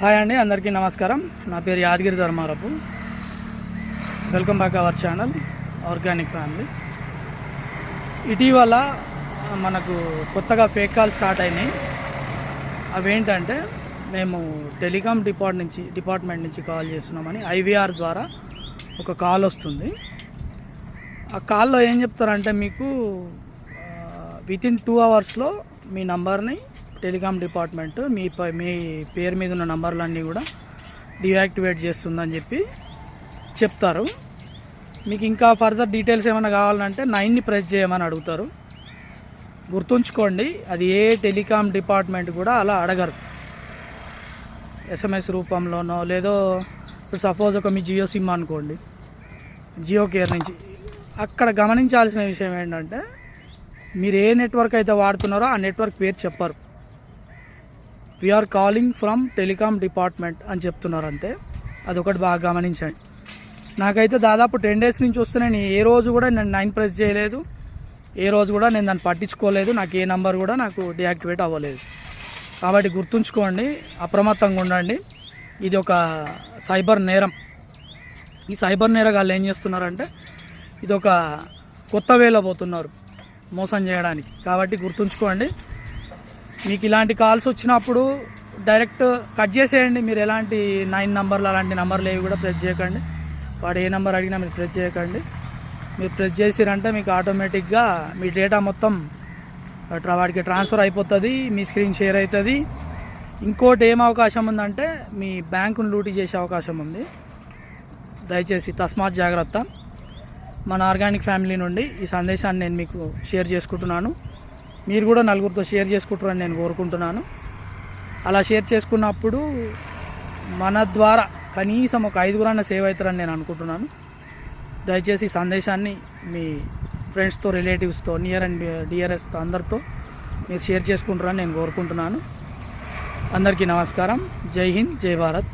Hi అండి అందరికీ నమస్కారం. నా పేరు Yadagiri Dharmarapu. Welcome back our channel organic family. ఇటీవల మనకు కొత్తగా ఫేక్ కాల్ స్టార్ట్ అయినాయి. అవేంటంటే మేము టెలికాం డిపార్ట్ నుంచి డిపార్ట్మెంట్ నుంచి కాల్ చేస్తున్నామని ఐవీఆర్ ద్వారా ఒక కాల్ వస్తుంది. ఆ కాల్లో ఏం చెప్తారంటే మీకు వితిన్ టూ అవర్స్లో మీ నంబర్ని టెలికాం డిపార్ట్మెంట్ మీ మీ పేరు మీద ఉన్న నంబర్లన్నీ కూడా డియాక్టివేట్ చేస్తుందని చెప్పి చెప్తారు. మీకు ఇంకా ఫర్దర్ డీటెయిల్స్ ఏమైనా కావాలంటే నైన్ని ప్రెస్ చేయమని అడుగుతారు. గుర్తుంచుకోండి అది ఏ టెలికాం డిపార్ట్మెంట్ కూడా అలా అడగరు. ఎస్ఎంఎస్ రూపంలోనో లేదో ఇప్పుడు సపోజ్ ఒక మీ జియో సిమ్ అనుకోండి. జియో కేర్ నుంచి అక్కడ గమనించాల్సిన విషయం ఏంటంటే మీరు ఏ నెట్వర్క్ అయితే వాడుతున్నారో ఆ నెట్వర్క్ పేరు చెప్పరు. We're calling from telecom department అని చెప్తున్నారు అంతే అదొకటి బాగా గమనించండి. నాకైతే దాదాపు టెన్ డేస్ నుంచి వస్తే నేను ఏ రోజు కూడా నేను నైన్ ప్రెస్ చేయలేదు. ఏ రోజు కూడా నేను దాన్ని పట్టించుకోలేదు. నాకు ఏ నంబర్ కూడా నాకు డియాక్టివేట్ అవ్వలేదు. కాబట్టి గుర్తుంచుకోండి అప్రమత్తంగా ఉండండి. ఇది ఒక సైబర్ నేరం. ఈ సైబర్ నేరగాళ్ళు ఏం చేస్తున్నారంటే ఇది ఒక కొత్త వేలో పోతున్నారు మోసం చేయడానికి. కాబట్టి గుర్తుంచుకోండి మీకు ఇలాంటి కాల్స్ వచ్చినప్పుడు డైరెక్ట్ కట్ చేసేయండి. మీరు ఎలాంటి నైన్ నంబర్లు అలాంటి నంబర్లు ఏవి కూడా ప్రెస్ చేయకండి. వాడు ఏ నెంబర్ అడిగినా మీరు ప్రెస్ చేయకండి. మీరు ప్రెస్ చేసిరంటే మీకు ఆటోమేటిక్గా మీ డేటా మొత్తం వాడికి ట్రాన్స్ఫర్ అయిపోతుంది మీ స్క్రీన్ షేర్ అవుతుంది ఇంకోటి ఏం అవకాశం ఉందంటే మీ బ్యాంకును లూటీ చేసే అవకాశం ఉంది. దయచేసి తస్మాత్ జాగ్రత్త. మన ఆర్గానిక్ ఫ్యామిలీ నుండి ఈ సందేశాన్ని నేను మీకు షేర్ చేసుకుంటున్నాను. మీరు కూడా నలుగురితో షేర్ చేసుకుంటారని నేను కోరుకుంటున్నాను. అలా షేర్ చేసుకున్నప్పుడు మన ద్వారా కనీసం ఒక ఐదుగురన్న సేవ్ అవుతారని నేను అనుకుంటున్నాను. దయచేసి సందేశాన్ని మీ ఫ్రెండ్స్తో రిలేటివ్స్తో నియర్ అండ్ డియరెస్ట్తో అందరితో మీరు షేర్ చేసుకుంటారని నేను కోరుకుంటున్నాను. అందరికీ నమస్కారం. జై హింద్ జై భారత్.